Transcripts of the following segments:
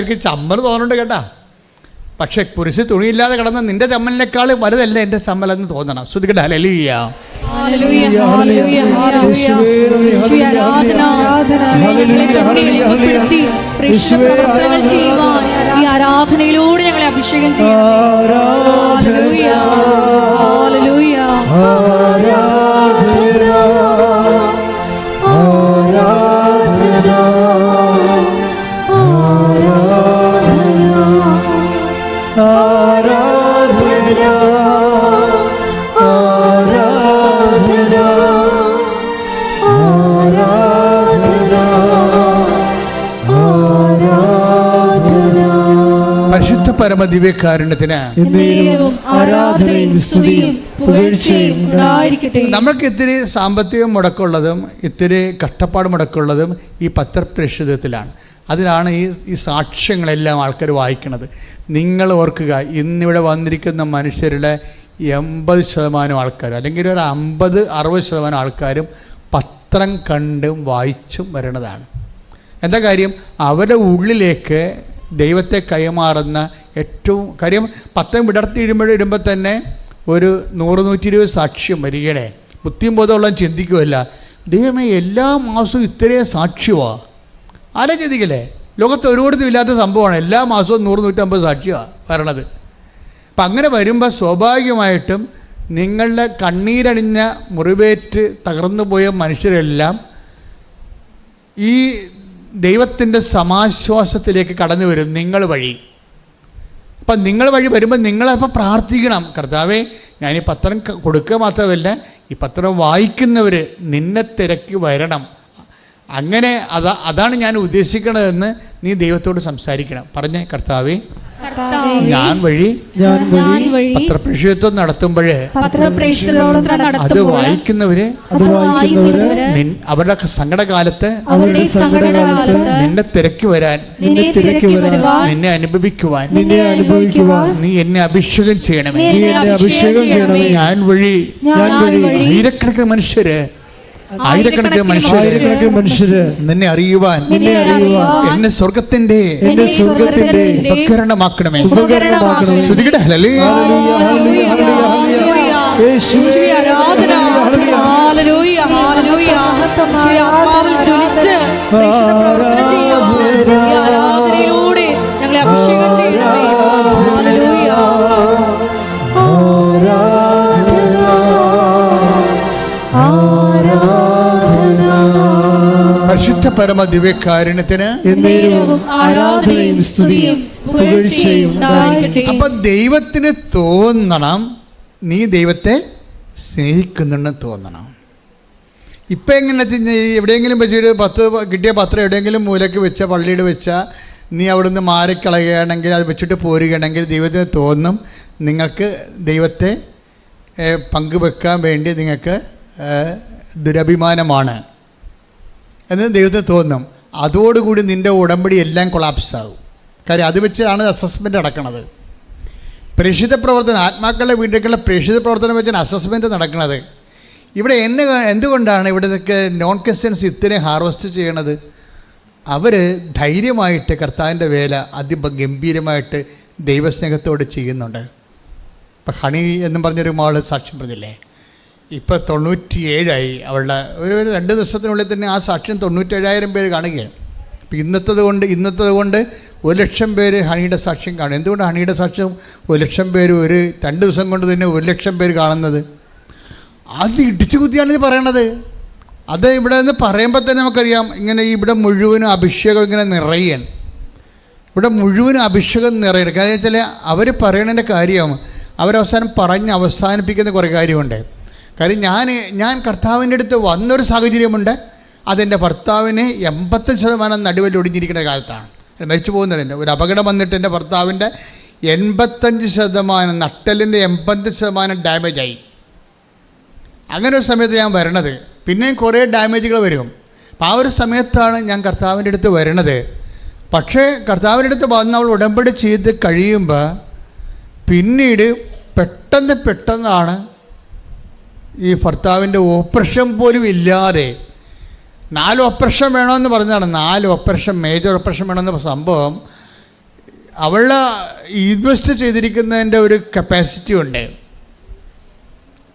എനിക്ക് ചമ്മൽ തോന്നുന്നുണ്ട് കേട്ടാ. പക്ഷെ കുരിശ് തുണിയില്ലാതെ കിടന്ന നിന്റെ ചമ്മലിനേക്കാൾ വലുതല്ല എന്റെ ചമ്മലെന്ന് തോന്നണം. ശ്രദ്ധിക്കട്ടെ. ഈ ആരാധനയിലൂടെ ഞങ്ങളെ അഭിഷേകം ചെയ്യണമേ പരമ ദിവ്യകാരുണ്യത്തിന് നമ്മൾക്ക് ഇത്തിരി സാമ്പത്തികം മുടക്കമുള്ളതും ഇത്തിരി കഷ്ടപ്പാട് മുടക്കമുള്ളതും ഈ പത്രപ്രേക്ഷിതത്തിലാണ്. അതിലാണ് ഈ ഈ സാക്ഷ്യങ്ങളെല്ലാം ആൾക്കാർ വായിക്കുന്നത്. നിങ്ങൾ ഓർക്കുക ഇന്നിവിടെ വന്നിരിക്കുന്ന മനുഷ്യരുടെ എൺപത് ശതമാനം ആൾക്കാരും അല്ലെങ്കിൽ ഒരു അമ്പത് അറുപത് ശതമാനം ആൾക്കാരും പത്രം കണ്ടും വായിച്ചും വരണതാണ് എന്താ കാര്യം? അവരുടെ ഉള്ളിലേക്ക് ദൈവത്തെ കൈമാറുന്ന ഏറ്റവും കാര്യം പത്രം വിടർത്തി ഇടുമ്പോൾ ഇടുമ്പോൾ തന്നെ ഒരു നൂറ് നൂറ്റി ഇരുപത് സാക്ഷ്യം വരികണേ. ബുദ്ധിയും ബോധമുള്ള ചിന്തിക്കുമല്ല ദൈവമേ എല്ലാ മാസവും ഇത്രയും സാക്ഷ്യമാണ് ആരെ ചിന്തിക്കില്ലേ ലോകത്ത് ഒരിടത്തും ഇല്ലാത്ത സംഭവമാണ്. എല്ലാ മാസവും നൂറ് നൂറ്റമ്പത് സാക്ഷ്യമാണ് വരണത്. അപ്പം അങ്ങനെ വരുമ്പോൾ സ്വാഭാവികമായിട്ടും നിങ്ങളുടെ കണ്ണീരണിഞ്ഞ മുറിവേറ്റ് തകർന്നു പോയ മനുഷ്യരെല്ലാം ഈ ദൈവത്തിന്റെ സമാശ്വാസത്തിലേക്ക് കടന്നു വരും നിങ്ങൾ വഴി. അപ്പം നിങ്ങൾ വഴി വരുമ്പോൾ നിങ്ങളപ്പോൾ പ്രാർത്ഥിക്കണം. കർത്താവേ ഞാൻ ഈ പത്രം കൊടുക്കുക മാത്രമല്ല ഈ പത്രം വായിക്കുന്നവർ നിന്നെ തിരക്കി വരണം. അങ്ങനെ അതാ അതാണ് ഞാൻ ഉദ്ദേശിക്കണതെന്ന് നീ ദൈവത്തോട് സംസാരിക്കണം. പറഞ്ഞേ കർത്താവേ, ഞാൻ വഴി ഞാൻ വഴി പത്രപ്രേക്ഷിത്വം നടത്തുമ്പോഴേ അത് നടത്തുമ്പോൾ വായിക്കുന്നവര് അവരുടെ സങ്കടകാലത്ത് അവരുടെ സങ്കടകാലത്ത് നിന്നെ തിരക്കി വരാൻ നിന്നെ തിരക്കി വരുവാൻ നിന്നെ അനുഭവിക്കുവാൻ നിന്നെ അനുഭവിക്കുവാൻ നീ എന്നെ അഭിഷേകം ചെയ്യണമേ. നീ നീ എന്നെ അഭിഷേകം ചെയ്യണമേ. ഞാൻ വഴി ഞാൻ വഴി ആയിരക്കണക്കിന് മനുഷ്യര് ആയിരക്കണക്കിന് മനുഷ്യർ ആയിരക്കണക്കിന് മനുഷ്യര് നിന്നെ അറിയുവാൻ നിന്നെ അറിയുവാൻ എന്നെ സ്വർഗത്തിന്റെ എന്നെ സ്വർഗത്തിന്റെ ഉപകരണമാക്കണമേ. ഉപകരണമാക്കണമേ. ശ്രുതികട ഹലലേ ഹല്ലേലൂയ, ഹല്ലേലൂയ, ഹല്ലേലൂയ. യേശുവേ, ആരാധന. Hallelujah, hallelujah. യേശുവേ, ആത്മാവിൽ ജ്വലിച്ച് പ്രേക്ഷിത പ്രവർത്തനം ചെയ്യുവാൻ ഈ ആരാധനയിലൂടെ ഞങ്ങളെ അഭിഷേകം ചെയ്യണമേ. പരമ ദിവ്യകാരുണ്യത്തിന് ആരാധനയും സ്തുതിയും അപ്പൊ ദൈവത്തിന് തോന്നണം. നീ ദൈവത്തെ സ്നേഹിക്കുന്നുണ്ടെന്ന് തോന്നണം. ഇപ്പം എങ്ങനെ എവിടെയെങ്കിലും വെച്ചൊരു പത്ത് കിട്ടിയ പത്രം എവിടെയെങ്കിലും മൂലയ്ക്ക് വെച്ച പള്ളിയിൽ വെച്ച നീ അവിടുന്ന് മാറിക്കളയുകയാണെങ്കിൽ അത് വെച്ചിട്ട് പോരുകയാണെങ്കിൽ ദൈവത്തിന് തോന്നും നിങ്ങൾക്ക് ദൈവത്തെ പങ്കുവെക്കാൻ വേണ്ടി നിങ്ങൾക്ക് ദുരഭിമാനമാണ്. എന്ന് ദൈവത്തെ തോന്നും. അതോടുകൂടി നിന്റെ ഉടമ്പടി എല്ലാം കൊളാപ്സ് ആകും. കാര്യം അത് വെച്ചാണ് അസസ്മെന്റ് നടക്കുന്നത് പ്രേക്ഷിത പ്രവർത്തനം ആത്മാക്കളുടെ വീട്ടിലേക്കുള്ള പ്രേക്ഷിത പ്രവർത്തനം വെച്ചാണ് അസസ്മെന്റ് നടക്കുന്നത് ഇവിടെ എന്നെ എന്തുകൊണ്ടാണ് ഇവിടത്തേക്ക് നോൺ ക്രിസ്ത്യൻസ് ഇത്രയും ഹാർവസ്റ്റ് ചെയ്യണത്? അവർ ധൈര്യമായിട്ട് കർത്താവിന്റെ വേല അതിഗംഭീരമായിട്ട് ദൈവസ്നേഹത്തോട് ചെയ്യുന്നുണ്ട്. ഇപ്പം ഹണി എന്നും പറഞ്ഞൊരു മാൾ സാക്ഷ്യം പറഞ്ഞില്ലേ? ഇപ്പോൾ തൊണ്ണൂറ്റിയേഴായി. അവളുടെ ഒരു ഒരു രണ്ട് ദിവസത്തിനുള്ളിൽ തന്നെ ആ സാക്ഷ്യം തൊണ്ണൂറ്റേഴായിരം പേര് കാണുകയാണ്. ഇപ്പം ഇന്നത്തത് കൊണ്ട് ഇന്നത്തത് കൊണ്ട് ഒരു ലക്ഷം പേര് ഹണിയുടെ സാക്ഷ്യം കാണും. എന്തുകൊണ്ട് ഹണിയുടെ സാക്ഷ്യം ഒരു ലക്ഷം പേര് ഒരു രണ്ട് ദിവസം കൊണ്ട് തന്നെ ഒരു ലക്ഷം പേര് കാണുന്നത്? അത് ഇടിച്ചു കുത്തിയാണ് ഇത് പറയണത്. അത് ഇവിടെ നിന്ന് പറയുമ്പോൾ തന്നെ നമുക്കറിയാം ഇങ്ങനെ ഇവിടെ മുഴുവനും അഭിഷേകം ഇങ്ങനെ നിറയാൻ ഇവിടെ മുഴുവനും അഭിഷേകം നിറയണം കാരണം വെച്ചാൽ അവർ പറയണതിന്റെ കാര്യം അവരവസാനം പറഞ്ഞ് അവസാനിപ്പിക്കുന്ന കുറേ കാര്യമുണ്ട്. കാര്യം ഞാൻ ഞാൻ കർത്താവിന്റെ അടുത്ത് വന്നൊരു സാഹചര്യമുണ്ട്. അതെന്റെ ഭർത്താവിന് എൺപത്തഞ്ച് ശതമാനം നടുവിൽ ഒടിഞ്ഞിരിക്കുന്ന കാലത്താണ്. മരിച്ചു പോകുന്നതിന്റെ ഒരു അപകടം വന്നിട്ട് എന്റെ ഭർത്താവിന്റെ എൺപത്തഞ്ച് ശതമാനം നട്ടലിന്റെ എൺപത്തഞ്ച് ശതമാനം ഡാമേജായി. അങ്ങനെ ഒരു സമയത്ത് ഞാൻ വരണത്. പിന്നെയും കുറേ ഡാമേജുകൾ വരും. അപ്പം ആ ഒരു സമയത്താണ് ഞാൻ കർത്താവിന്റെ അടുത്ത് വരണത്. പക്ഷേ കർത്താവിന്റെ അടുത്ത് വന്ന് അവൾ ഉടമ്പടി ചെയ്ത് കഴിയുമ്പോൾ പിന്നീട് പെട്ടെന്ന് പെട്ടെന്നാണ് ഈ ഭർത്താവിന്റെ ഓപ്പറേഷൻ പോലും ഇല്ലാതെ നാല് ഓപ്പറേഷൻ വേണമെന്ന് പറഞ്ഞതാണ്. നാല് ഓപ്പറേഷൻ മേജർ ഓപ്പറേഷൻ വേണമെന്ന സംഭവം അവൾ ഇൻവെസ്റ്റ് ചെയ്തിരിക്കുന്നതിന്റെ ഒരു കപ്പാസിറ്റി ഉണ്ട്.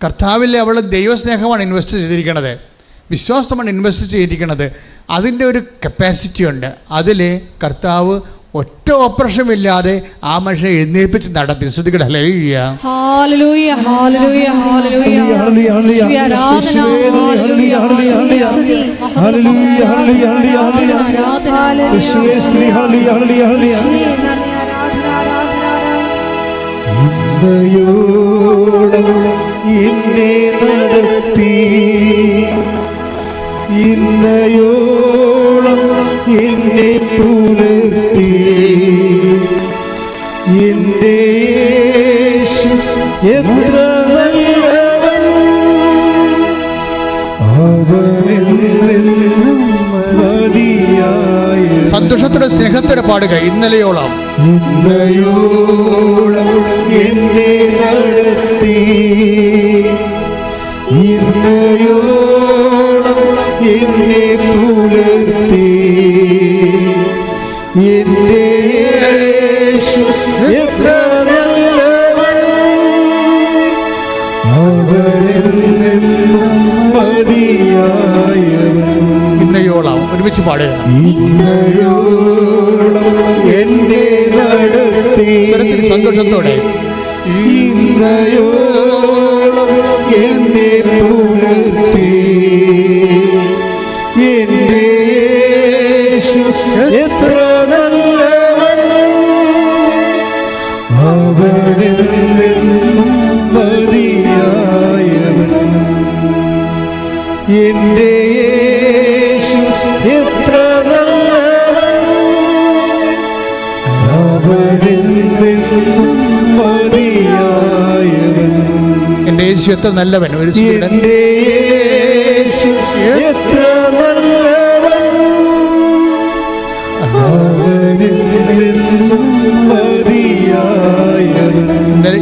കർത്താവിൽ അവൾ ദൈവസ്നേഹമാണ് ഇൻവെസ്റ്റ് ചെയ്തിരിക്കുന്നത് വിശ്വാസമാണ് ഇൻവെസ്റ്റ് ചെയ്തിരിക്കുന്നത് അതിന്റെ ഒരു കപ്പാസിറ്റി ഉണ്ട്. അതിൽ കർത്താവ് ഒറ്റ ഓപ്പറേഷൻ ഇല്ലാതെ ആ മനുഷ്യനെ എഴുന്നേൽപ്പിച്ച് നടത്തി. ശ്രദ്ധിക്കട്ടെ. ഹല്ലേലൂയ. Hallelujah hallelujah hallelujah. ഹല്ലേലൂയ, എത്ര നല്ലവൻ സന്തോഷത്തോടെ സ്നേഹത്തോടെ പാടുക. ഇന്നലെയോളം. ഇന്നയോളം എന്നെ നടത്തി. ഇന്നയോളം എന്നെ പുലർത്തി. എന്റെ എത്ര നല്ലവൻ ഇന്നയോളം ഒരുമിച്ച് പാടുക. എന്നെ നടത്തി സന്തോഷത്തോടെ. ഇന്നയോളം എന്നെ പുലർത്തി. എന്റെ എത്ര നല്ലവൻ. അവനിൽ നിന്നും മതിയായവൻ. എന്റെ യേശു എത്ര നല്ലവൻ. ഒരു എത്ര നല്ലവൻ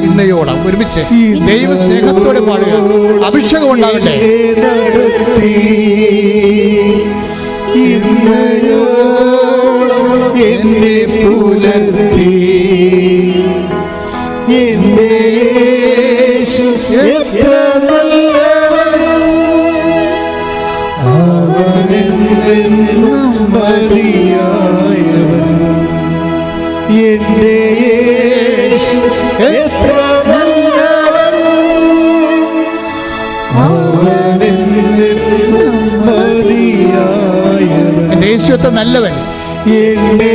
ഇന്നയോളം ഒരുമിച്ച് ദൈവ സ്നേഹത്തോടെ പാടുക. അഭിഷേകം ഉണ്ടാകട്ടെ. ഇന്നയോളം എന്നെ പുലർത്തി. എത്ര നല്ലവൻ എത്ര നല്ലവൻ. എന്റെ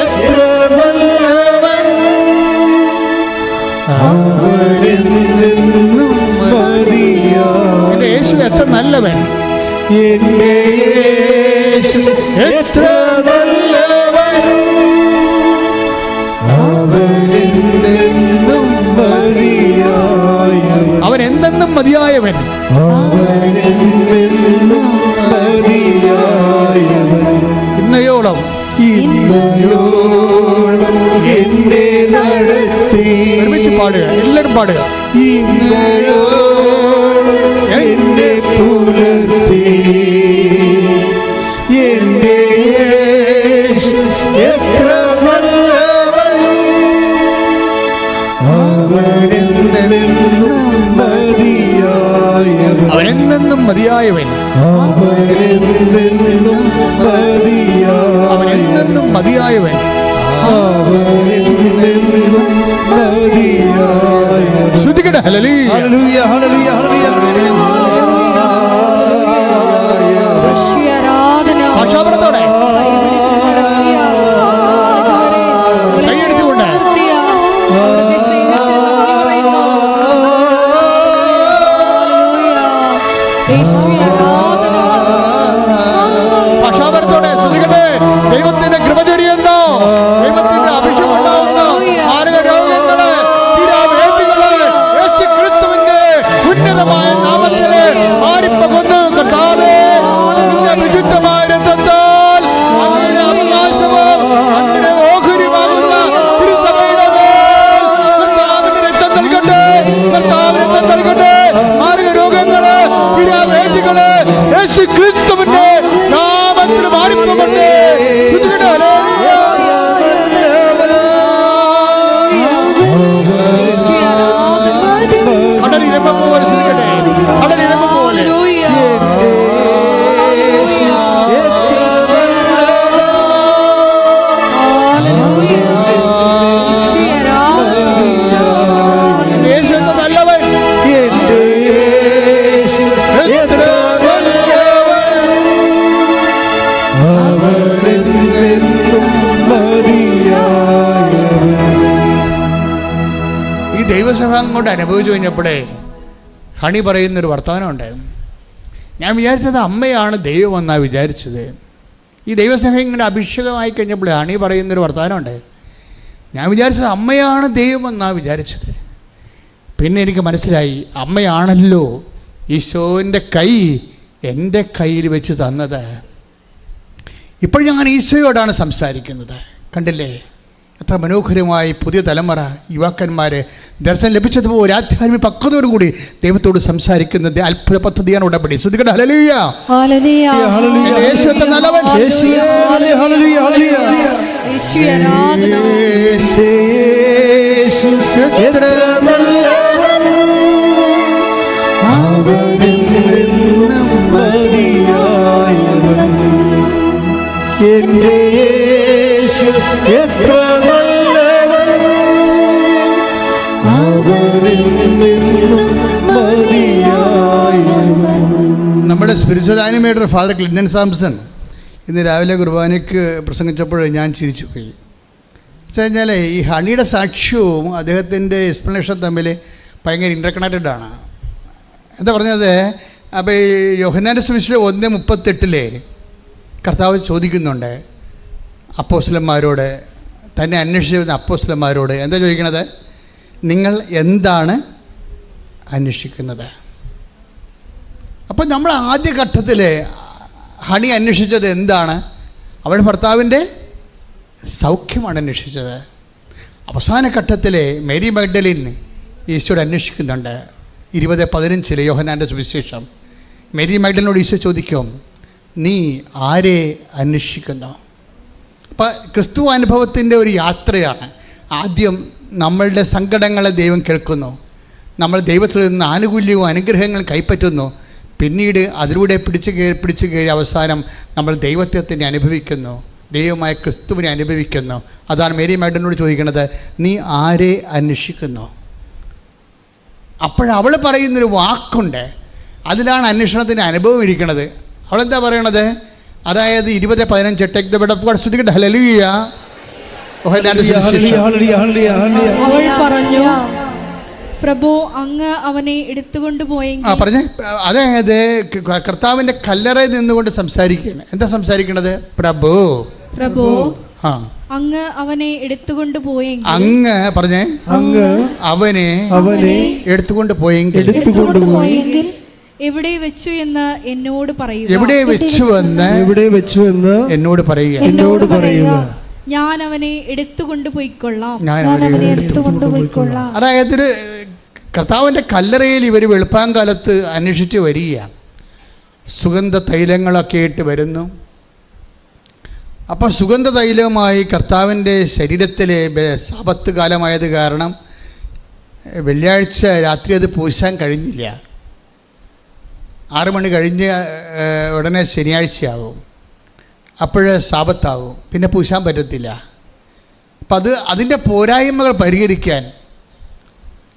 എത്ര നല്ലവൻ അവനിൽ നിന്നും യേശു എത്ര നല്ലവൻ. എന്റെ യേശു എത്ര ഇന്നയോളം ഇന്നയോളം എന്നെ നടത്തി ഒരുമിച്ച് പാടുക. എല്ലാവരും പാടുക. ഇന്നയോളം എന്നെ പുലർത്തി. മതിയായവൻ. അവൻ എന്നെന്നും മതിയായവൻ. ശ്രുതികട ഹലലി ഹല്ലേലൂയ ഹല്ലേലൂയ ഹല്ലേലൂയ. യേശുവേ, ആരാധന കൊണ്ട് അനുഭവിച്ചു കഴിഞ്ഞപ്പോഴേ ഹണി പറയുന്നൊരു വർത്തമാനമുണ്ട്. ഞാൻ വിചാരിച്ചത് അമ്മയാണ് ദൈവം എന്നാണ് വിചാരിച്ചത്. ഈ ദൈവസ്നേഹം ഇങ്ങനെ അഭിഷേകമായി കഴിഞ്ഞപ്പോൾ ഹണി പറയുന്നൊരു വർത്തമാനമുണ്ട്. ഞാൻ വിചാരിച്ചത് അമ്മയാണ് ദൈവം എന്നാണ് വിചാരിച്ചത്. പിന്നെ എനിക്ക് മനസ്സിലായി അമ്മയാണല്ലോ ഈശോന്റെ കൈ എന്റെ കയ്യിൽ വെച്ച് തന്നത്. ഇപ്പോൾ ഞാൻ ഈശോയോടാണ് സംസാരിക്കുന്നത്. കണ്ടില്ലേ? എത്ര മനോഹരമായി പുതിയ തലമുറ യുവാക്കന്മാർ ദർശനം ലഭിച്ചതുപോലെ ആധ്യാത്മിക പക്വതയോടുകൂടി ദൈവത്തോട് സംസാരിക്കുന്നത് അത്ഭുത പദ്ധതിയാണ് ഉടമ്പടി. ശ്രദ്ധിക്കട്ടെ. Spiritual animator father Clinton Samson ഇന്ന് രാവിലെ കുർബാനയ്ക്ക് പ്രസംഗിച്ചപ്പോൾ ഞാൻ ചിരിച്ചു പോയി. വെച്ച് കഴിഞ്ഞാൽ ഈ ഹണിയുടെ സാക്ഷ്യവും അദ്ദേഹത്തിന്റെ എക്സ്പ്ലനേഷൻ തമ്മിൽ ഭയങ്കര ഇന്റർകണക്റ്റഡ് ആണ്. എന്താ പറഞ്ഞത്? അപ്പോൾ ഈ യോഹനാന്റെ സുവിശേഷം ഒന്ന് മുപ്പത്തെട്ടിലെ കർത്താവ് ചോദിക്കുന്നുണ്ട് അപ്പോസ്ലന്മാരോട് തന്നെ അന്വേഷിച്ച് വരുന്ന അപ്പോസ്ലന്മാരോട് എന്താ ചോദിക്കണത്? നിങ്ങൾ എന്താണ് അന്വേഷിക്കുന്നത്? അപ്പോൾ നമ്മൾ ആദ്യ ഘട്ടത്തിൽ ഹണി അന്വേഷിച്ചത് എന്താണ്? അവൾ ഭർത്താവിന്റെ സൗഖ്യമാണ് അന്വേഷിച്ചത്. അവസാന ഘട്ടത്തിൽ മേരി മഗ്ഡലിൻ ഈശോട് അന്വേഷിക്കുന്നുണ്ട്. ഇരുപത് പതിനഞ്ചിലെ യോഹനാന്റെ സുവിശേഷം. മേരി മഗ്ഡലിനോട് ഈശോ ചോദിക്കും നീ ആരെ അന്വേഷിക്കുന്നു? അപ്പം ക്രിസ്തു അനുഭവത്തിന്റെ ഒരു യാത്രയാണ്. ആദ്യം നമ്മളുടെ സങ്കടങ്ങളെ ദൈവം കേൾക്കുന്നു. നമ്മൾ ദൈവത്തിൽ നിന്ന് ആനുകൂല്യവും അനുഗ്രഹങ്ങളും കൈപ്പറ്റുന്നു. പിന്നീട് അതിലൂടെ പിടിച്ചു കയറി പിടിച്ചു കയറി അവസാനം നമ്മൾ ദൈവത്തെ തന്നെ അനുഭവിക്കുന്നു. ദൈവമായ ക്രിസ്തുവിനെ അനുഭവിക്കുന്നു. അതാണ് മേരി മാഡനോട് ചോദിക്കുന്നത് നീ ആരെ അന്വേഷിക്കുന്നു? അപ്പോഴവൾ പറയുന്നൊരു വാക്കുണ്ട്. അതിലാണ് അന്വേഷണത്തിന്റെ അനുഭവം ഇരിക്കുന്നത്. അവളെന്താ പറയണത്? അതായത് ഇരുപത് പതിനഞ്ച് take the bed of God. ശ്രദ്ധിക്കട്ടെ. ഹല്ലേലൂയ. അവൾ പറഞ്ഞു പ്രഭു അങ്ങ് അവനെ എടുത്തുകൊണ്ട് ആ പോയെങ്കിൽ പറഞ്ഞേ അതായത് കർത്താവിന്റെ കല്ലറയിൽ നിന്നുകൊണ്ട് സംസാരിക്കുകയാണ്. എന്താ സംസാരിക്കണത്? പ്രഭു. പ്രഭു ആ. അങ്ങ് അവനെ എടുത്തുകൊണ്ട് പോയെങ്കിൽ അങ്ങ് പറഞ്ഞേ. അങ്ങ് അവനെ അവനെ എടുത്തുകൊണ്ട് പോയെങ്കിൽ എടുത്തു എടുത്തുകൊണ്ട്. പോയെങ്കിൽ എവിടെ വെച്ചു എന്ന് എന്നോട് പറയുക. എവിടെ വെച്ചു എന്ന് എവിടെ വെച്ചു എന്ന് എന്നോട് പറയുക. എന്നോട് പറയുക. ഞാൻ അവനെ എടുത്തുകൊണ്ട് പോയിക്കൊള്ളാം. ഞാൻ അവനെ എടുത്തുകൊണ്ട് പോയിക്കൊള്ളാം. അതായത് ഒരു കർത്താവിന്റെ കല്ലറയിൽ ഇവർ വെളുപ്പാങ്കാലത്ത് അന്വേഷിച്ച് വരികയാണ്. സുഗന്ധ തൈലങ്ങളൊക്കെ ഇട്ട് വരുന്നു. അപ്പോൾ സുഗന്ധ തൈലവുമായി കർത്താവിന്റെ ശരീരത്തിലെ സാപത്ത് കാലമായത് കാരണം വെള്ളിയാഴ്ച രാത്രി അത് പൂശാൻ കഴിഞ്ഞില്ല. ആറ് മണി കഴിഞ്ഞ് ഉടനെ ശനിയാഴ്ചയാവും. അപ്പോൾ സാപത്താവും. പിന്നെ പൂശാൻ പറ്റത്തില്ല. അപ്പം അത് അതിന്റെ പോരായ്മകൾ പരിഹരിക്കാൻ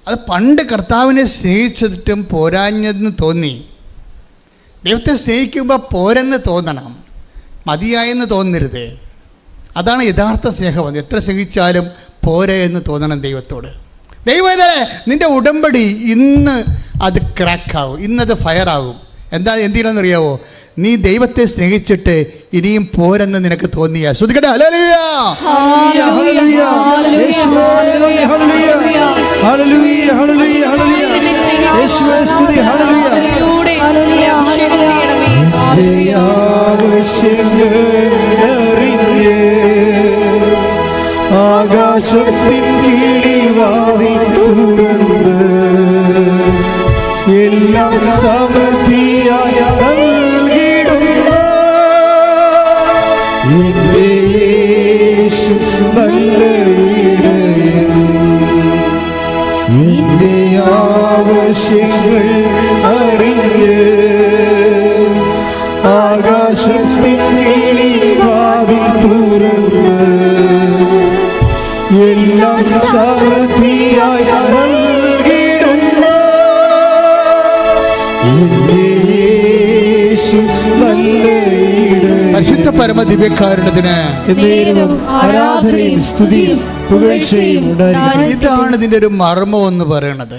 അത് പണ്ട് കർത്താവിനെ സ്നേഹിച്ചിട്ടും പോരാഞ്ഞെന്ന് തോന്നി. ദൈവത്തെ സ്നേഹിക്കുമ്പോൾ പോരെന്ന് തോന്നണം. മതിയായെന്ന് തോന്നരുത്. അതാണ് യഥാർത്ഥ സ്നേഹം. എത്ര സ്നേഹിച്ചാലും പോരെ എന്ന് തോന്നണം ദൈവത്തോട്. ദൈവം നിന്റെ ഉടമ്പടി ഇന്ന് അത് ക്രാക്കാവും ഇന്നത് ഫയറാകും എന്താ എന്തിനാണെന്നറിയാവോ? നീ ദൈവത്തെ സ്നേഹിച്ചിട്ട് ഇനിയും പോരെന്ന് നിനക്ക് തോന്നിയ ഹല്ലേലൂയ, യേശുവേ, ഹല്ലേലൂയ, ഹല്ലേലൂയ, യേശു നല്ല ഇടയൻ എന്റെ ആവശ്യങ്ങൾ പരമ ദിവ്യകാരുണ്യത്തിന് ആരാധനയും സ്തുതിയും പുകഴ്ചയും ഇതാണ് ഇതിന്റെ ഒരു മർമ്മം എന്ന് പറയണത്.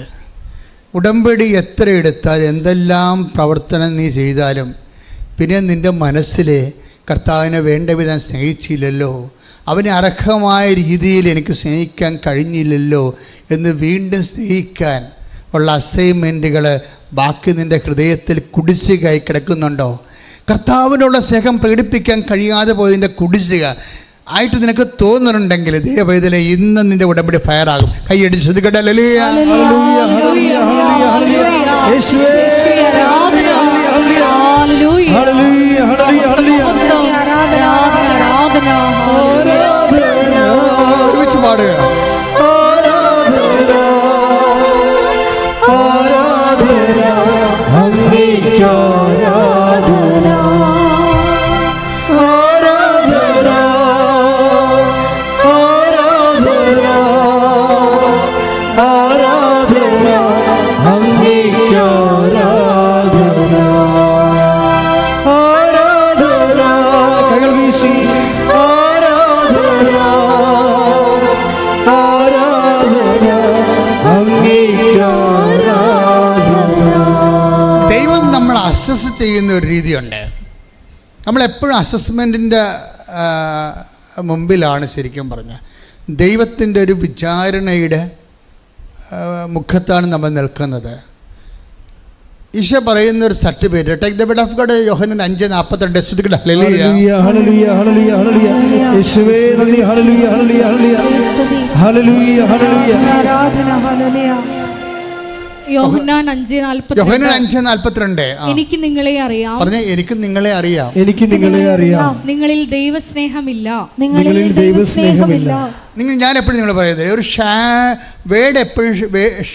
ഉടമ്പടി എത്ര എടുത്താൽ എന്തെല്ലാം പ്രവർത്തനം നീ ചെയ്താലും പിന്നെ നിന്റെ മനസ്സിൽ കർത്താവിനെ വേണ്ട വിധം സ്നേഹിച്ചില്ലല്ലോ. അവനെ അർഹമായ രീതിയിൽ എനിക്ക് സ്നേഹിക്കാൻ കഴിഞ്ഞില്ലല്ലോ എന്ന് വീണ്ടും സ്നേഹിക്കാൻ ഉള്ള അസൈൻമെന്റുകൾ ബാക്കി നിന്റെ ഹൃദയത്തിൽ കുടിശ്ശികയായി കിടക്കുന്നുണ്ടോ? കർത്താവിനുള്ള സ്നേഹം പ്രകടിപ്പിക്കാൻ കഴിയാതെ പോയതിന്റെ കുടിശ്ശിക ആയിട്ട് നിനക്ക് തോന്നുന്നുണ്ടെങ്കിൽ ദൈവവേദന ഇന്ന് നിന്റെ ഉടമ്പടി ഫയറാകും. കൈയടി ശ്രദ്ധിക്കട്ടെ. അസസ് ചെയ്യുന്ന ഒരു രീതിയുണ്ട്. നമ്മളെപ്പോഴും അസസ്മെന്റിന്റെ മുമ്പിലാണ് ശരിക്കും പറഞ്ഞത് ദൈവത്തിന്റെ ഒരു വിചാരണയുടെ മുഖത്താണ് നമ്മൾ നിൽക്കുന്നത്. ഈശോ പറയുന്ന ഒരു certificate take the bed of God Yohannan അഞ്ച് നാൽപ്പത്തിരണ്ട് ഹല്ലേലൂയ. യോഹന്നാൻ അഞ്ച് യോഹനൻ അഞ്ച് നാൽപ്പത്തിരണ്ട്. എനിക്ക് നിങ്ങളെ അറിയാം. പറഞ്ഞ എനിക്ക് നിങ്ങളെ അറിയാം. എനിക്ക് നിങ്ങളെ അറിയാം. നിങ്ങളിൽ ദൈവസ്നേഹമില്ല. നിങ്ങളിൽ ദൈവസ്നേഹമില്ല. നിങ്ങൾ ഞാൻ എപ്പോഴും നിങ്ങൾ പറയുന്നത് ഒരു ഷാ വേഡ് എപ്പോഴും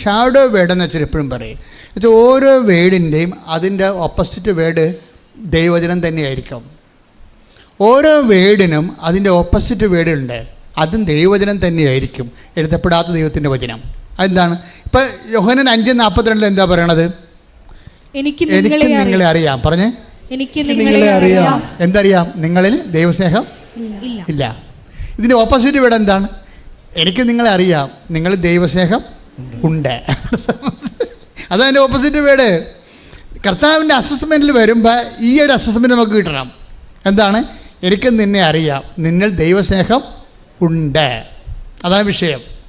ഷാഡോ വേഡ് എന്ന് വെച്ചാൽ എപ്പോഴും പറയും. വെച്ചാൽ ഓരോ വേഡിന്റെയും അതിന്റെ ഓപ്പോസിറ്റ് വേഡ് ദൈവചനം തന്നെയായിരിക്കും. ഓരോ വേഡിനും അതിന്റെ ഓപ്പോസിറ്റ് വേഡുണ്ട് അതും ദൈവവചനം തന്നെയായിരിക്കും. എഴുതപ്പെടാത്ത ദൈവത്തിന്റെ വചനം. അതെന്താണ്? ഇപ്പം യോഹനൻ അഞ്ച് നാൽപ്പത്തിരണ്ടിൽ എന്താ പറയണത്? എനിക്ക് എനിക്ക് നിങ്ങളെ അറിയാം. പറഞ്ഞേ. എനിക്ക് നിങ്ങളെ അറിയാം. അറിയാം. എന്തറിയാം? നിങ്ങളിൽ ദൈവസ്നേഹം ഇല്ല. ഇല്ല. ഇതിന്റെ ഓപ്പോസിറ്റ് ഇവിടെ എന്താണ്? എനിക്ക് നിങ്ങളെ അറിയാം. നിങ്ങൾ ദൈവസ്നേഹം ഉണ്ട്. അതാണ് എന്റെ ഓപ്പോസിറ്റ് വേർഡ് കർത്താവിന്റെ അസസ്മെന്റിൽ വരുമ്പോൾ ഈ ഒരു അസസ്മെന്റ് നമുക്ക് കിട്ടണം. എന്താണ്? എനിക്ക് നിന്നെ അറിയാം. നിന്നിൽ ദൈവസ്നേഹം ഉണ്ട്. അതാണ് വിഷയം.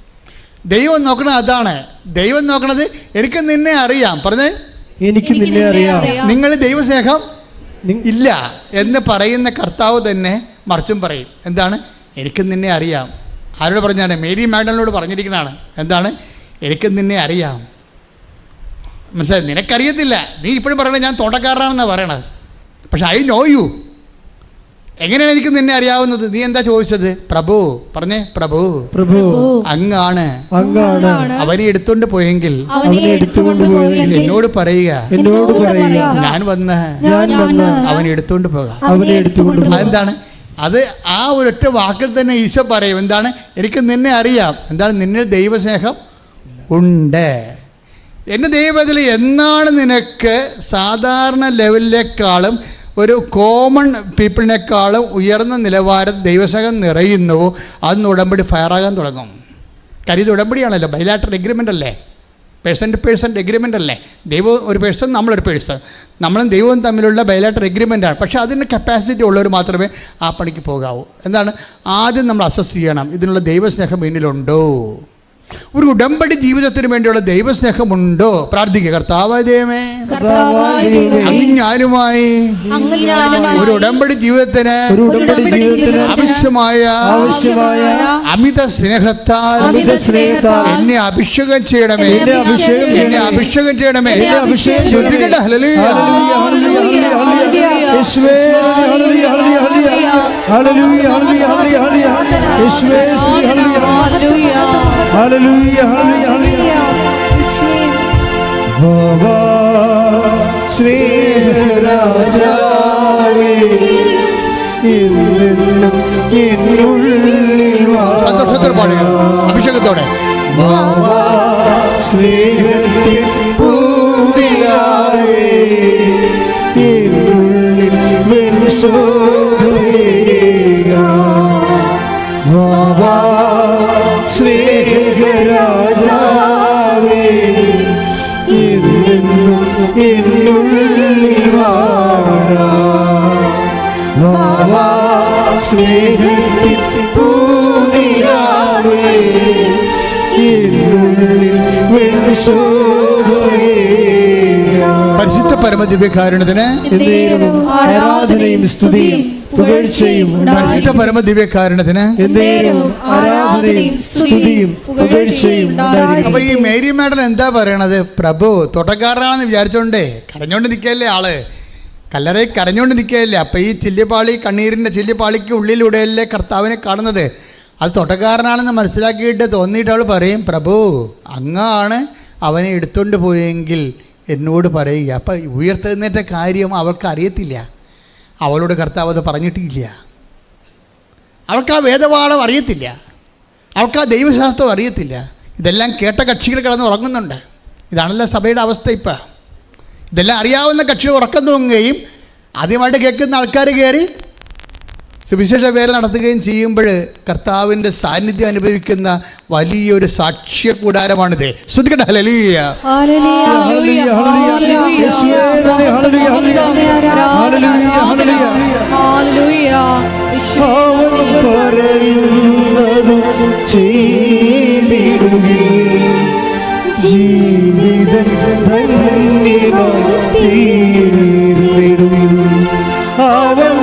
ദൈവം നോക്കണത് അതാണ്. ദൈവം നോക്കണത് എനിക്ക് നിന്നെ അറിയാം. പറഞ്ഞേ? എനിക്ക് നിന്നെ അറിയാം. നിങ്ങൾ ദൈവസ്നേഹം? ഇല്ല എന്ന് പറയുന്ന കർത്താവ് തന്നെ മറിച്ചും പറയും. എന്താണ്? എനിക്ക് നിന്നെ അറിയാം. ആരോട് പറഞ്ഞാണ്? മേരി മാഡലിനോട് പറഞ്ഞിരിക്കുന്നതാണ്. എന്താണ്? എനിക്ക് നിന്നെ അറിയാം. മനസ്സിലായി? നിനക്കറിയത്തില്ല. നീ ഇപ്പോഴും പറയണത് ഞാൻ തോട്ടക്കാരനാണെന്നാണ് പറയണത്. പക്ഷെ ഐ നോ യു. എങ്ങനെയാണ് എനിക്ക് നിന്നെ അറിയാവുന്നത്? നീ എന്താ ചോദിച്ചത്? പ്രഭു പറഞ്ഞേ പ്രഭു. പ്രഭു. അങ്ങാണ്. അങ്ങാണ്. അവനെ എടുത്തോണ്ട് പോയെങ്കിൽ അവനെ എടുത്തുകൊണ്ട് പോയെങ്കിൽ എന്നോട് പറയുക. എന്നോട് പറയുക. ഞാൻ വന്ന് ഞാൻ വന്ന് അവൻ എടുത്തോണ്ട് പോകാം. അവനെ എടുത്തുകൊണ്ട് പോകും. അതെന്താണ്? അത് ആ ഒരൊറ്റ വാക്കിൽ തന്നെ ഈശോ പറയും. എന്താണ്? എനിക്ക് നിന്നെ അറിയാം. എന്താണ്? നിന്നിൽ ദൈവസ്നേഹം ഉണ്ട്. എന്റെ ദൈവത്തിൽ എന്നാണ് നിനക്ക് സാധാരണ ലെവലിനേക്കാളും ഒരു കോമൺ പീപ്പിളിനേക്കാളും ഉയർന്ന നിലവാരം ദൈവസഹം നിറയുന്നു. അന്ന് ഉടമ്പടി ഫയറാകാൻ തുടങ്ങും. കാര്യം ഇത് ഉടമ്പടിയാണല്ലോ. ബൈലാറ്റർ എഗ്രിമെന്റ് അല്ലേ? പേഴ്സൺ ടു പേഴ്സൺ എഗ്രിമെന്റ് അല്ലേ? ദൈവം ഒരു പേഴ്സൺ നമ്മളൊരു പേഴ്സൺ നമ്മളും ദൈവവും തമ്മിലുള്ള ബൈലാറ്റർ എഗ്രിമെന്റാണ് പക്ഷേ അതിന് കപ്പാസിറ്റി ഉള്ളവർ മാത്രമേ ആ പണിക്ക് പോകാവൂ. എന്താണ്? ആദ്യം നമ്മൾ അസസ് ചെയ്യണം. ഇതിനുള്ള ദൈവസ്നേഹം എന്നിലുണ്ടോ? ഒരു ഉടമ്പടി ജീവിതത്തിന് വേണ്ടിയുള്ള ദൈവസ്നേഹമുണ്ടോ? പ്രാർത്ഥിക്കുക കർത്താവായ ദൈവമേ അങ്ങ് ഞാനുമായി ഒരു ഉടമ്പടി ജീവിതത്തിന് ഒരു ഉടമ്പടി ജീവിതത്തിന് ആവശ്യമായ ആവശ്യമായ അമിത സ്നേഹത്താൽ അമിത സ്നേഹത്താൽ എന്നെ അഭിഷേകം ചെയ്യണമേ. എന്നെ അഭിഷേകം ചെയ്യണമേ. അഭിഷേകം ശ്രദ്ധിക്കട്ടെ. Hallelujah. Hallelujah, hallelujah, hallelujah, hallelujah. യേശുവേ, hallelujah, hallelujah, hallelujah. Hallelujah, hallelujah, hallelujah, hallelujah. Hallelujah. Hallelujah. Hallelujah, hallelujah, hallelujah. സ്നേഹരാജാവേ, എന്നെന്നും എന്നുള്ളിൽ. സന്തോഷത്തോടെ പാടുക അഭിഷേകത്തോടെ സ്നേഹത്തിൽ പൂവിലാവേ, എന്നുള്ളിൽ. എന്നുള്ളിൽ വാവാ സ്നേഹത്തിൽ പൂനിലാവേ എന്നുള്ളിൽ വെൺശോഭയേകാ പരിശുദ്ധ പരമദിവ്യകാരുണ്യത്തിന് എന്നേരവും ആരാധനയും സ്തുതിയും പുകഴ്ചയും പരിശുദ്ധ ഉണ്ടായിരിക്കട്ടെ. പരമദിവ്യകാരുണ്യത്തിന് ആരാധനയും സ്തുതിയും പുകഴ്ചയും അപ്പൊ. ഈ മേരി മേഡൽ എന്താ പറയണത് പ്രഭു തോട്ടക്കാരനാണെന്ന് വിചാരിച്ചോണ്ടേ കരഞ്ഞോണ്ട് നിൽക്കല്ലേ ആൾ കല്ലറയിൽ കരഞ്ഞോണ്ട് നിൽക്കുകയല്ലേ അപ്പം ഈ ചില്ലിപ്പാളി കണ്ണീരിന്റെ ചില്ലിപ്പാളിക്ക് ഉള്ളിലൂടെയല്ലേ കർത്താവിനെ കാണുന്നത് അത് തൊട്ടക്കാരനാണെന്ന് മനസ്സിലാക്കിയിട്ട് തോന്നിയിട്ട് അവൾ പറയും പ്രഭു അങ്ങാണ് അവനെ എടുത്തുകൊണ്ട് പോയെങ്കിൽ എന്നോട് പറയുക. അപ്പം ഉയർത്തെഴുന്നേറ്റ കാര്യം അവൾക്ക് അറിയത്തില്ല അവളോട് കർത്താവ് അത് പറഞ്ഞിട്ടില്ല. അവൾക്ക് ആ വേദപാഠം അറിയത്തില്ല. അവൾക്ക് ആ ദൈവശാസ്ത്രം അറിയത്തില്ല. ഇതെല്ലാം കേട്ട കക്ഷികൾ കിടന്ന് ഉറങ്ങുന്നുണ്ട്. ഇതാണല്ലോ സഭയുടെ അവസ്ഥ ഇപ്പം. ഇതെല്ലാം അറിയാവുന്ന കക്ഷികൾ ഉറക്കം തൂങ്ങുകയും ആദ്യമായിട്ട് കേൾക്കുന്ന ആൾക്കാർ കയറി സുവിശേഷ വേല നടത്തുകയും ചെയ്യുമ്പോൾ കർത്താവിന്റെ സാന്നിധ്യം അനുഭവിക്കുന്ന വലിയൊരു സാക്ഷ്യ കൂടാരമാണിത് ശ്രദ്ധിക്കട്ടെ hallelujah hallelujah, hallelujah, hallelujah. Hallelujah. Hallelujah, hallelujah. Hallelujah, hallelujah. Hallelujah. യേശുവേ അവൻ നന്ദി. പറയുന്നതും ചെയ്തിടുകിൽ ജീവിതം ധന്യമായി തീർന്നിടും അവൻ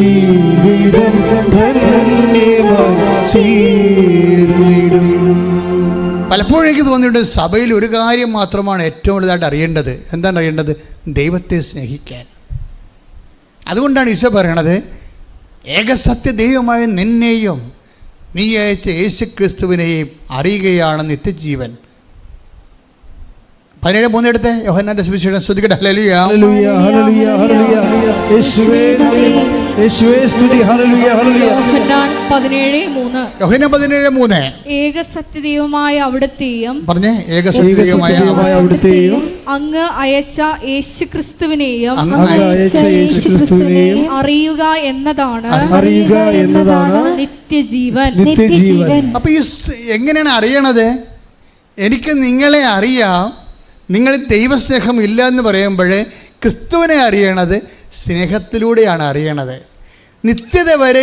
ജീവിതം തീർന്നിടും. പലപ്പോഴും എനിക്ക് തോന്നിയിട്ടുണ്ട് സഭയിൽ ഒരു കാര്യം മാത്രമാണ് ഏറ്റവും വലുതായിട്ട് അറിയേണ്ടത്. എന്താണ് അറിയേണ്ടത്? ദൈവത്തെ സ്നേഹിക്കാൻ. അതുകൊണ്ടാണ് ഈശോ പറയണത് ഏകസത്യ ദൈവമായ നിന്നെയും നീ അയച്ച യേശു ക്രിസ്തുവിനെയും അറിയുകയാണ് നിത്യജീവൻ. പതിനേഴ് മൂന്നെടുത്ത് യോഹന്നാന്റെ സുവിശേഷം. ശ്രദ്ധിക്കട്ടെ ഹല്ലേലൂയ. ഏകസത്യദൈവമായ അവിടത്തെയും പറഞ്ഞേ അവിടുത്തെയും അങ്ങ് അയച്ച യേശു ക്രിസ്തുവിനെയും അറിയുക എന്നതാണ് അറിയുക എന്നതാണ് നിത്യജീവൻ. നിത്യജീവൻ. അപ്പൊ ഈ എങ്ങനെയാണ് അറിയണത്? എനിക്ക് നിങ്ങളെ അറിയാം. നിങ്ങൾ ദൈവസ്നേഹം ഇല്ല എന്ന് പറയുമ്പോൾ ക്രിസ്തുവിനെ അറിയണത് സ്നേഹത്തിലൂടെയാണ് അറിയണത്. നിത്യത വരെ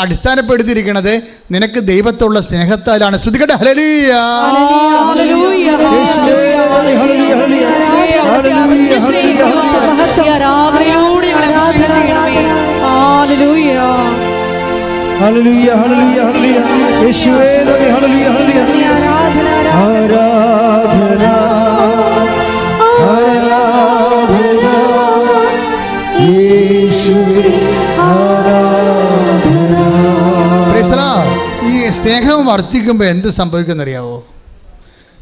അടിസ്ഥാനപ്പെടുത്തിയിരിക്കുന്നത് നിനക്ക് ദൈവത്തുള്ള സ്നേഹത്താലാണ്. ശ്രുതികട്ടെ ഹലലിയ ഹല്ലേലൂയ, യേശുവേ നന്ദി, ഹല്ലേലൂയ, ഹല്ലേലൂയ. യേശുവേ, സ്നേഹം വർദ്ധിക്കുമ്പോൾ എന്ത് സംഭവിക്കുമെന്നറിയാവോ?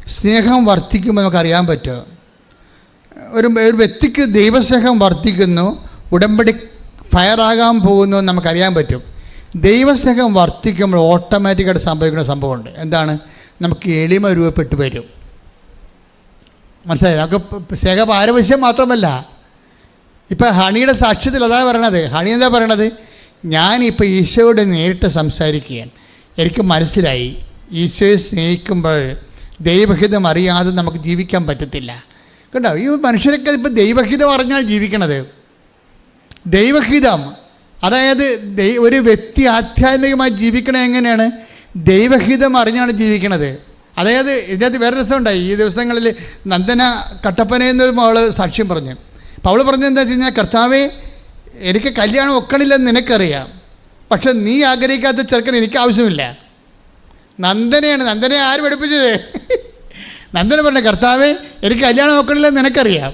സ്നേഹം വർദ്ധിക്കുമ്പോൾ നമുക്കറിയാൻ പറ്റുക. ഒരു ഒരു വ്യക്തിക്ക് ദൈവസ്നേഹം വർദ്ധിക്കുന്നു ഉടമ്പടി ഫയറാകാൻ പോകുന്നു എന്ന് നമുക്കറിയാൻ പറ്റും. ദൈവസ്നേഹം വർദ്ധിക്കുമ്പോൾ ഓട്ടോമാറ്റിക്കായിട്ട് സംഭവിക്കുന്ന സംഭവമുണ്ട്. എന്താണ്? നമുക്ക് എളിമ രൂപപ്പെട്ട് വരും. മനസ്സിലായി? നമുക്ക് സ്നേഹം പാരവശ്യം മാത്രമല്ല. ഇപ്പം ഹണിയുടെ സാക്ഷ്യത്തിൽ അതാണ് പറയണത്. ഹണി എന്താ പറയണത്? ഞാനിപ്പോൾ ഈശോയോട് നേരിട്ട് സംസാരിക്കുകയാണ്. എനിക്ക് മനസ്സിലായി. ഈശോയെ സ്നേഹിക്കുമ്പോൾ ദൈവഹിതം അറിയാതെ നമുക്ക് ജീവിക്കാൻ പറ്റത്തില്ല. കേട്ടോ ഈ മനുഷ്യരൊക്കെ ഇപ്പോൾ ദൈവഹിതം അറിഞ്ഞാൽ ജീവിക്കണത്. ദൈവഹിതം അതായത് ഒരു വ്യക്തി ആധ്യാത്മികമായി ജീവിക്കണത് എങ്ങനെയാണ്? ദൈവഹിതം അറിഞ്ഞാണ് ജീവിക്കണത്. അതായത് ഇതിനകത്ത് വേറെ രസമുണ്ടായി. ഈ ദിവസങ്ങളിൽ നന്ദന കട്ടപ്പന എന്നൊരു മകൾ സാക്ഷ്യം പറഞ്ഞു. അപ്പോൾ അവൾ പറഞ്ഞത് എന്താ വെച്ച് കഴിഞ്ഞാൽ കർത്താവെ എനിക്ക് കല്യാണം ഒക്കണില്ലെന്ന് നിനക്കറിയാം. പക്ഷെ നീ ആഗ്രഹിക്കാത്ത ചെറുക്കൻ എനിക്ക് ആവശ്യമില്ല. നന്ദനയാണ്. നന്ദനെ ആര് പഠിപ്പിച്ചത്? നന്ദന പറഞ്ഞ കർത്താവേ എനിക്ക് കല്യാണം നോക്കണില്ലെന്ന് നിനക്കറിയാം.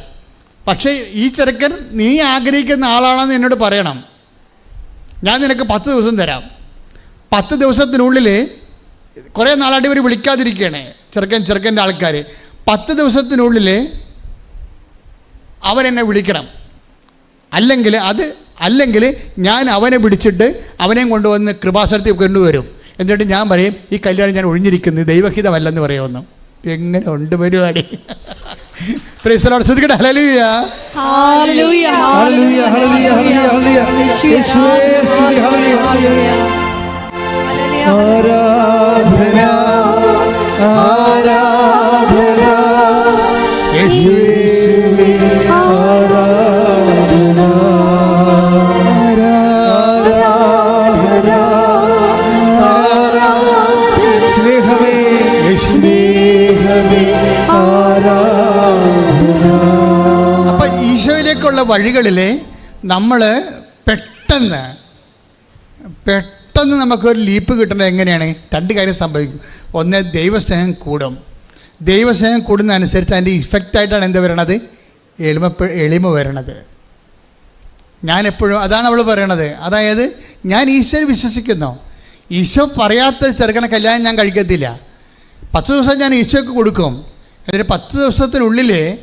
പക്ഷേ ഈ ചെറുക്കൻ നീ ആഗ്രഹിക്കുന്ന ആളാണെന്ന് എന്നോട് പറയണം. ഞാൻ നിനക്ക് പത്ത് ദിവസം തരാം. പത്ത് ദിവസത്തിനുള്ളിൽ കുറേ നാളായിട്ട് ഇവർ വിളിക്കാതിരിക്കുകയാണ്. ചെറുക്കൻ ചെറുക്കന്റെ ആൾക്കാർ പത്ത് ദിവസത്തിനുള്ളിൽ അവരെന്നെ വിളിക്കണം. അല്ലെങ്കിൽ അത് അല്ലെങ്കിൽ ഞാൻ അവനെ പിടിച്ചിട്ട് അവനെയും കൊണ്ടുവന്ന് കൃപാസനത്തിൽ കൊണ്ടുവരും എന്നിട്ട് ഞാൻ പറയും ഈ കല്യാണം ഞാൻ ഒഴിഞ്ഞിരിക്കുന്നു ദൈവഹിതമല്ലെന്ന് പറയുമെന്ന്. എങ്ങനെ ഉണ്ട് പരിപാടി? ആരാധന ശ്രദ്ധിക്കട്ടെ ഈശോയിലേക്കുള്ള വഴികളിൽ നമ്മൾ പെട്ടെന്ന് പെട്ടെന്ന് നമുക്കൊരു ലീപ്പ് കിട്ടുന്നത് എങ്ങനെയാണ്? രണ്ട് കാര്യം സംഭവിക്കും. ഒന്ന് ദൈവസ്നേഹം കൂടും. ദൈവസ്നേഹം കൂടുന്നതനുസരിച്ച് അതിന്റെ ഇഫക്റ്റായിട്ടാണ് എന്ത് വരണത്? എളിമ എളിമ വരണത്. ഞാൻ എപ്പോഴും അതാണ് അവൾ പറയണത്. അതായത് ഞാൻ ഈശോയിൽ വിശ്വസിക്കുന്നു. ഈശോ പറയാത്ത ചെറുക്കനെ കല്യാണം ഞാൻ കഴിക്കത്തില്ല. പത്ത് ദിവസം ഞാൻ ഈശോയ്ക്ക് കൊടുക്കും. എന്നിട്ട് പത്ത് ദിവസത്തിനുള്ളിൽ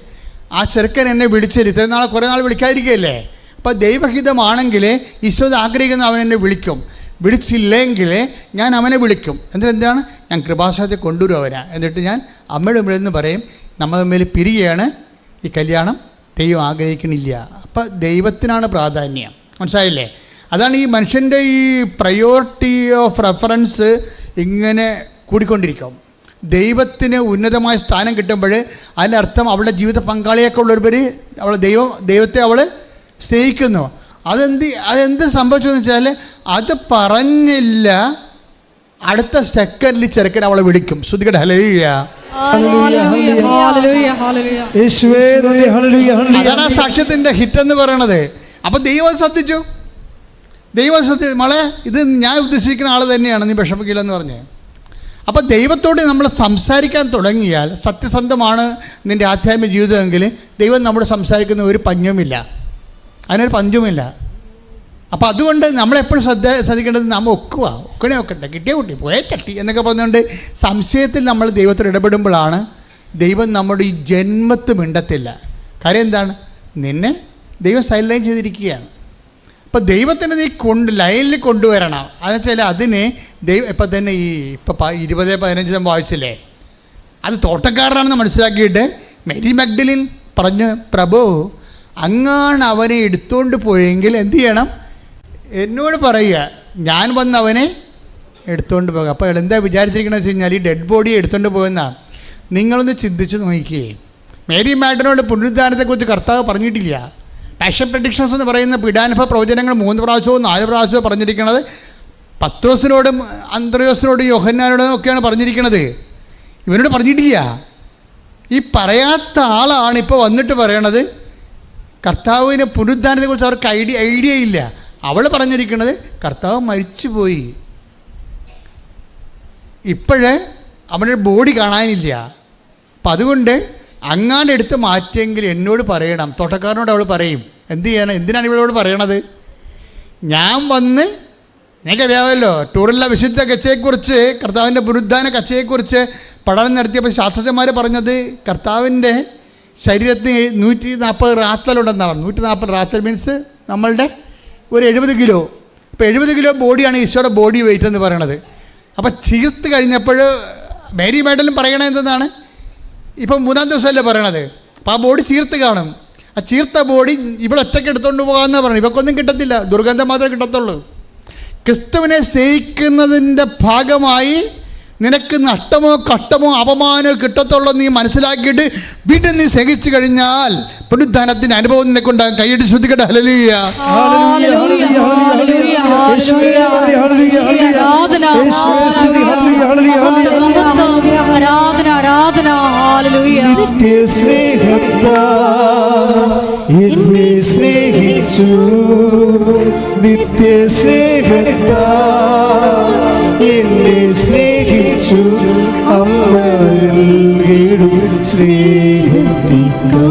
ആ ചെറുക്കൻ എന്നെ വിളിച്ചില്ല ഇത്രയും നാളെ കുറേ നാൾ വിളിക്കാതിരിക്കുകയല്ലേ? അപ്പോൾ ദൈവഹിതമാണെങ്കിൽ ഈശോ ആഗ്രഹിക്കുന്ന അവൻ എന്നെ വിളിക്കും. വിളിച്ചില്ലെങ്കിൽ ഞാൻ അവനെ വിളിക്കും. എന്നിട്ട് എന്താണ്? ഞാൻ കൃപാസനത്തെ കൊണ്ടുവരും അവനെ. എന്നിട്ട് ഞാൻ അമ്മയുടെ മുമ്പിൽ നിന്ന് പറയും നമ്മൾ തമ്മിൽ പിരികയാണ് ഈ കല്യാണം ദൈവം ആഗ്രഹിക്കണില്ല അപ്പം ദൈവത്തിനാണ് പ്രാധാന്യം. മനസ്സിലായില്ലേ? അതാണ് ഈ മനുഷ്യന്റെ ഈ പ്രയോറിറ്റി ഓഫ് റെഫറൻസ് ഇങ്ങനെ കൂടിക്കൊണ്ടിരിക്കും. ദൈവത്തിന് ഉന്നതമായ സ്ഥാനം കിട്ടുമ്പോൾ അതിനർത്ഥം അവളുടെ ജീവിത പങ്കാളിയൊക്കെ ഉള്ളവർ അവൾ ദൈവം ദൈവത്തെ അവൾ സ്നേഹിക്കുന്നു. അതെന്ത് അതെന്ത് സംഭവിച്ചതെന്ന് വെച്ചാൽ അത് പറഞ്ഞില്ല. അടുത്ത സെക്കൻഡിൽ ചെറുക്കൻ അവളെ വിളിക്കും. ശ്രുതികട ഹലയ്യ അതാണ് ആ സാക്ഷ്യത്തിന്റെ ഹിറ്റ് എന്ന് പറയണത്. അപ്പം ദൈവം ശ്രദ്ധിച്ചു. ദൈവം ശ്രദ്ധിച്ചു. മോളെ ഇത് ഞാൻ ഉദ്ദേശിക്കുന്ന ആൾ തന്നെയാണ്. നീ വിഷമിക്കില്ലെന്ന് പറഞ്ഞ്. അപ്പോൾ ദൈവത്തോട് നമ്മൾ സംസാരിക്കാൻ തുടങ്ങിയാൽ സത്യസന്ധമാണ് നിന്റെ ആധ്യാത്മിക ജീവിതമെങ്കിൽ ദൈവം നമ്മോട് സംസാരിക്കുന്ന ഒരു പഞ്ഞുമില്ല. അതിനൊരു പഞ്ചുമില്ല. അപ്പോൾ അതുകൊണ്ട് നമ്മളെപ്പോഴും ശ്രദ്ധ ശ്രദ്ധിക്കേണ്ടത് നമ്മൾ ഒക്കുക ഒക്കണേ ഒക്കട്ടെ. കിട്ടിയ കുട്ടി പോയേ ചട്ടി എന്നൊക്കെ പറഞ്ഞുകൊണ്ട് സംശയത്തിൽ നമ്മൾ ദൈവത്തോട് ഇടപെടുമ്പോഴാണ് ദൈവം നമ്മുടെ ഈ ജന്മത്ത് മിണ്ടത്തില്ല. കാര്യം എന്താണ്? നിന്നെ ദൈവം സൈഡ് ലൈൻ ചെയ്തിരിക്കുകയാണ്. അപ്പോൾ ദൈവത്തിന്റെ നീ കൊണ്ട് ലൈനിൽ കൊണ്ടുവരണം. അതെന്നുവെച്ചാൽ അതിന് ദൈവം ഇപ്പം തന്നെ ഈ ഇപ്പം ഇരുപത് പതിനഞ്ച് വായിച്ചില്ലേ? അത് തോട്ടക്കാരനാണെന്ന് മനസ്സിലാക്കിയിട്ട് മെരി മഗ്ഡലിൻ പറഞ്ഞു പ്രഭു അങ്ങാണ് അവനെ എടുത്തുകൊണ്ട് പോയെങ്കിൽ എന്തു ചെയ്യണം? എന്നോട് പറയുക ഞാൻ വന്ന് അവനെ എടുത്തുകൊണ്ട് പോകുക അപ്പോൾ എന്താ വിചാരിച്ചിരിക്കണമെന്ന് വെച്ച് കഴിഞ്ഞാൽ ഈ ഡെഡ് ബോഡി എടുത്തുകൊണ്ട് പോകുന്നതാണ് നിങ്ങളൊന്ന് ചിന്തിച്ച് നോക്കിയേ. മേരി മാഡനോട് പുനരുദ്ധാനത്തെക്കുറിച്ച് കർത്താവ് പറഞ്ഞിട്ടില്ല. പാഷൻ പ്രഡിക്ഷൻസ് എന്ന് പറയുന്ന പീഡാനുഭവ പ്രവചനങ്ങൾ മൂന്ന് പ്രാവശ്യവും നാല് പ്രാവശ്യവും പറഞ്ഞിരിക്കുന്നത് പത്രോസിനോടും അന്ത്രയോസിനോടും യോഹന്നാനോടും ഒക്കെയാണ് പറഞ്ഞിരിക്കുന്നത് ഇവനോട് പറഞ്ഞിട്ടില്ല. ഈ പറയാത്ത ആളാണ് ഇപ്പോൾ വന്നിട്ട് പറയണത്. കർത്താവിന് പുനരുദ്ധാനത്തെക്കുറിച്ച് അവർക്ക് ഐഡിയ ഐഡിയ ഇല്ല. അവൾ പറഞ്ഞിരിക്കുന്നത് കർത്താവ് മരിച്ചുപോയി. ഇപ്പോഴേ അവന്റെ ബോഡി കാണാനില്ല. അപ്പം അതുകൊണ്ട് അങ്ങാണ്ട് എടുത്ത് മാറ്റിയെങ്കിൽ എന്നോട് പറയണം. തോട്ടക്കാരനോട് അവൾ പറയും. എന്ത് ചെയ്യണം എന്തിനാണ് ഇവളോട് പറയണത്? ഞാൻ വന്ന് നിങ്ങൾക്കറിയാമല്ലോ ടൂറിലെ വിശുദ്ധ കച്ചയെക്കുറിച്ച് കർത്താവിന്റെ പുരുദ്ധാന കച്ചയെക്കുറിച്ച് പഠനം നടത്തിയപ്പോൾ ശാസ്ത്രജ്ഞന്മാർ പറഞ്ഞത് കർത്താവിന്റെ ശരീരത്തിന് നൂറ്റി നാൽപ്പത് റാത്തലുണ്ടെന്നാണ് നൂറ്റി നാൽപ്പത് റാത്തൽ മീൻസ് നമ്മളുടെ ഒരു എഴുപത് കിലോ. ഇപ്പോൾ എഴുപത് കിലോ ബോഡിയാണ് ഈശോയുടെ ബോഡി വെയിറ്റ് എന്ന് പറയണത്. അപ്പോൾ ചീർത്ത് കഴിഞ്ഞപ്പോൾ മേരി മേഡലും പറയണത് എന്തെന്നാണ്? ഇപ്പം മൂന്നാം ദിവസമല്ലേ പറയണത്? അപ്പോൾ ആ ബോഡി ചീർത്ത് കാണും. ആ ചീർത്ത ബോഡി ഇവിടെ ഒറ്റയ്ക്ക് എടുത്തുകൊണ്ട് പോകാമെന്നാണ് പറയുന്നത് ഇവക്കൊന്നും കിട്ടത്തില്ല. ദുർഗന്ധം മാത്രമേ കിട്ടത്തുള്ളൂ. ക്രിസ്തുവിനെ സ്നേഹിക്കുന്നതിന്റെ ഭാഗമായി നിനക്ക് നഷ്ടമോ കഷ്ടമോ അപമാനമോ കിട്ടത്തുള്ളൂ നീ മനസ്സിലാക്കിയിട്ട് വീട്ടിൽ നീ സ്നേഹിച്ചു കഴിഞ്ഞാൽ പുനരുദ്ധാനത്തിന്റെ അനുഭവം നിനക്കുണ്ടാകും കൈയ്യടി ശ്രദ്ധിക്കട്ടെ. ഹലലിയ എന്നെ സ്നേഹിച്ചു. നിത്യ സ്നേഹത്ത എന്നെ സ്നേഹിച്ചു. അമ്മ നൽകിയിടും സ്നേഹത്തിക്കാ